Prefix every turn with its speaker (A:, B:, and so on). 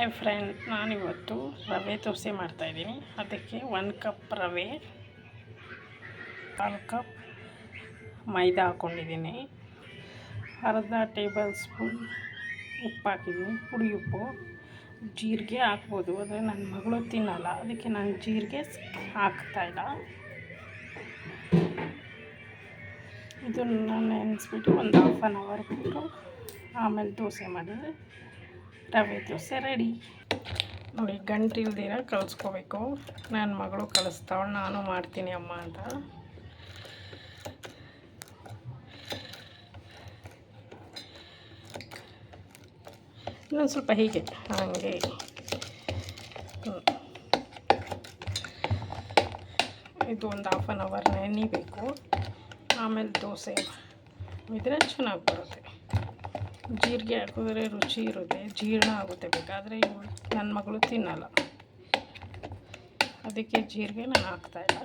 A: Hi friend ನಾನಿವತ್ತು ರವೆ ದೋಸೆ ಮಾಡ್ತಾಯಿದ್ದೀನಿ ಅದಕ್ಕೆ ಒಂದು ಕಪ್ ರವೆ ಕಾಲು ಕಪ್ ಮೈದಾ ಹಾಕ್ಕೊಂಡಿದ್ದೀನಿ ಅರ್ಧ ಟೇಬಲ್ ಸ್ಪೂನ್ ಉಪ್ಪು ಹಾಕಿದ್ದೀನಿ. ಪುಡಿ ಉಪ್ಪು. ಜೀರಿಗೆ ಹಾಕ್ಬೋದು. ಆದರೆ ನನ್ನ ಮಗಳು ತಿನ್ನಲ್ಲ. ಅದಕ್ಕೆ ನಾನು ಜೀರಿಗೆ ಹಾಕ್ತಾಯಿಲ್ಲ ಇದನ್ನು ನೆನೆಸ್ಬಿಟ್ಟು ಒಂದು ಹಾಫ್ ಆನ್ ಅವರ್ ಬಿಟ್ಟು ಆಮೇಲೆ ದೋಸೆ ಮಾಡಿದರೆ ರವೆ ದೋಸೆ ರೆಡಿ. ನೋಡಿ ಗಂಟಿಲ್ದಿರ ಕಲಿಸ್ಕೋಬೇಕು ನನ್ನ ಮಗಳು ಕಲಿಸ್ತಾವಳು ನಾನು ಮಾಡ್ತೀನಿ ಅಮ್ಮ ಅಂತ. ಇನ್ನೊಂದು ಸ್ವಲ್ಪ ಹೀಗೆ, ಹಾಗೆ. ಇದು ಒಂದು ಹಾಫ್ ಆನ್ ಅವರ್ ನೆನಿಬೇಕು. ಆಮೇಲೆ ದೋಸೆ. ಇದ್ರೆ ಚೆನ್ನಾಗಿ ಬರುತ್ತೆ. ಜೀರಿಗೆ ಹಾಕಿದ್ರೆ ರುಚಿ ಇರುತ್ತೆ ಜೀರ್ಣ ಆಗುತ್ತೆ ಬೇಕಾದರೆ ನನ್ನ ಮಗಳು ತಿನ್ನಲ್ಲ. ಅದಕ್ಕೆ ಜೀರಿಗೆ ನಾನು ಹಾಕ್ತಾಯಿಲ್ಲ